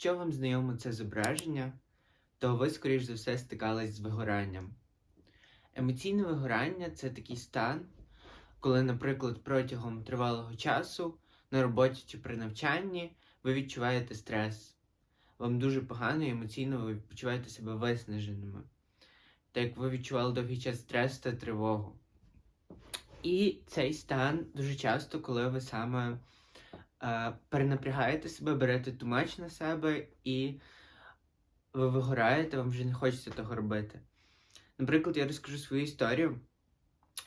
Якщо вам знайомо це зображення, то ви, скоріш за все, стикались з вигоранням. Емоційне вигорання це такий стан, коли, наприклад, протягом тривалого часу на роботі чи при навчанні ви відчуваєте стрес. Вам дуже погано і емоційно ви почуваєте себе виснаженими, так як ви відчували довгий час стрес та тривогу. І цей стан дуже часто, коли ви саме перенапрягаєте себе, берете тумач на себе і ви вигораєте, вам вже не хочеться того робити. Наприклад, я розкажу свою історію.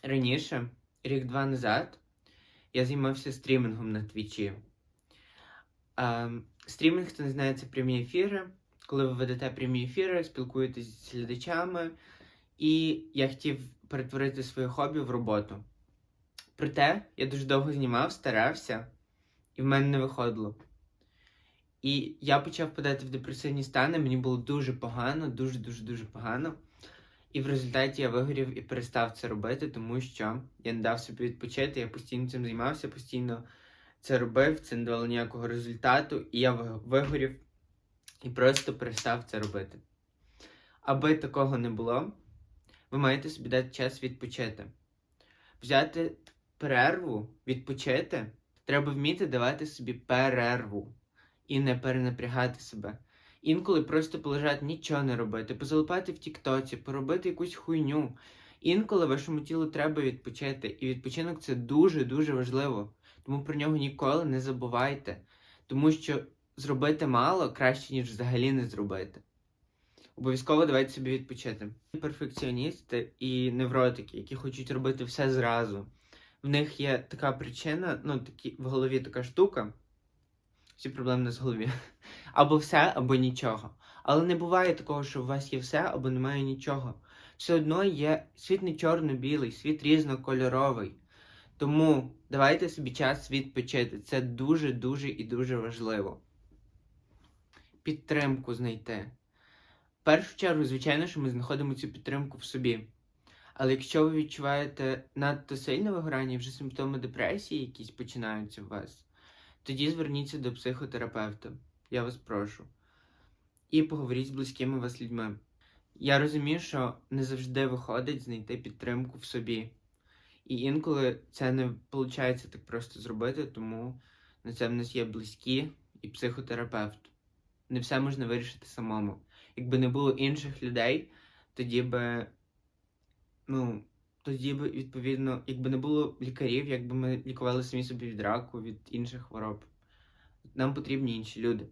Раніше, рік-два назад, я займався стрімінгом на твічі. Е, стрімінг, хто не знає, це прямі ефіри. Коли ви ведете прямі ефіри, спілкуєтесь з глядачами, і я хотів перетворити своє хобі в роботу. Проте я дуже довго знімав, старався, і в мене не виходило. І я почав впадати в депресивні стани, мені було дуже погано, дуже-дуже дуже погано. І в результаті я вигорів і перестав це робити, тому що я не дав собі відпочити, я постійно цим займався, постійно це робив, це не давало ніякого результату, і я вигорів і просто перестав це робити. Аби такого не було, ви маєте собі дати час відпочити. Взяти перерву, відпочити, треба вміти давати собі перерву і не перенапрягати себе. Інколи просто полежати, нічого не робити, позалипати в Тіктоці, поробити якусь хуйню. Інколи вашому тілу треба відпочити, і відпочинок це дуже-дуже важливо. Тому про нього ніколи не забувайте. Тому що зробити мало краще, ніж взагалі не зробити. Обов'язково давайте собі відпочити. Перфекціоністи і невротики, які хочуть робити все зразу. В них є така причина, ну такі в голові така штука. Всі проблеми не з голові. Або все, або нічого. Але не буває такого, що у вас є все, або немає нічого. Все одно є світ не чорно-білий, світ різнокольоровий. Тому давайте собі час відпочити. Це дуже-дуже і дуже важливо. Підтримку знайти. В першу чергу, звичайно, що ми знаходимо цю підтримку в собі. Але якщо ви відчуваєте надто сильне вигорання вже симптоми депресії якісь починаються у вас, тоді зверніться до психотерапевта. Я вас прошу. І поговоріть з близькими вас людьми. Я розумію, що не завжди виходить знайти підтримку в собі. І інколи це не виходить так просто зробити, тому на це в нас є близькі і психотерапевт. Не все можна вирішити самому. Якби не було інших людей, тоді би, ну, тоді би, відповідно, якби не було лікарів, якби ми лікували самі собі від раку, від інших хвороб. Нам потрібні інші люди.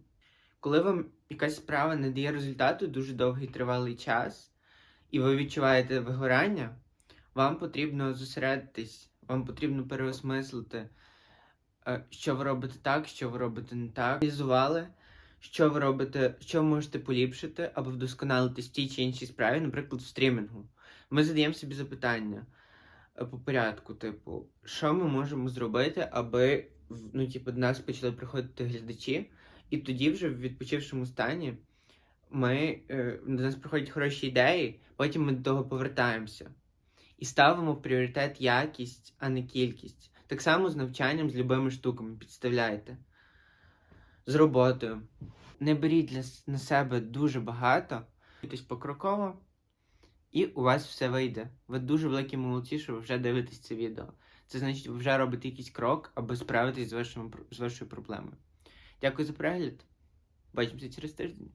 Коли вам якась справа не дає результату дуже довгий тривалий час, і ви відчуваєте вигорання, вам потрібно зосередитись, вам потрібно переосмислити, е, що ви робите так, що ви робите не так. Аналізували, що ви робите, що можете поліпшити або вдосконалити в тій чи іншій справі, наприклад, в стрімінгу. Ми задаємо собі запитання е, по порядку, типу, що ми можемо зробити, аби ну, типу, до нас почали приходити глядачі, і тоді вже в відпочившому стані ми, е, до нас приходять хороші ідеї, потім ми до того повертаємося. І ставимо пріоритет якість, а не кількість. Так само з навчанням, з любими штуками підставляйте. З роботою. Не беріть для, на себе дуже багато, дивитесь покроково, і у вас все вийде. Ви дуже великі молодці, що ви вже дивитесь це відео. Це значить, ви вже робите якийсь крок, аби справитись з, вашим, з вашою проблемою. Дякую за перегляд. Бачимося через тиждень.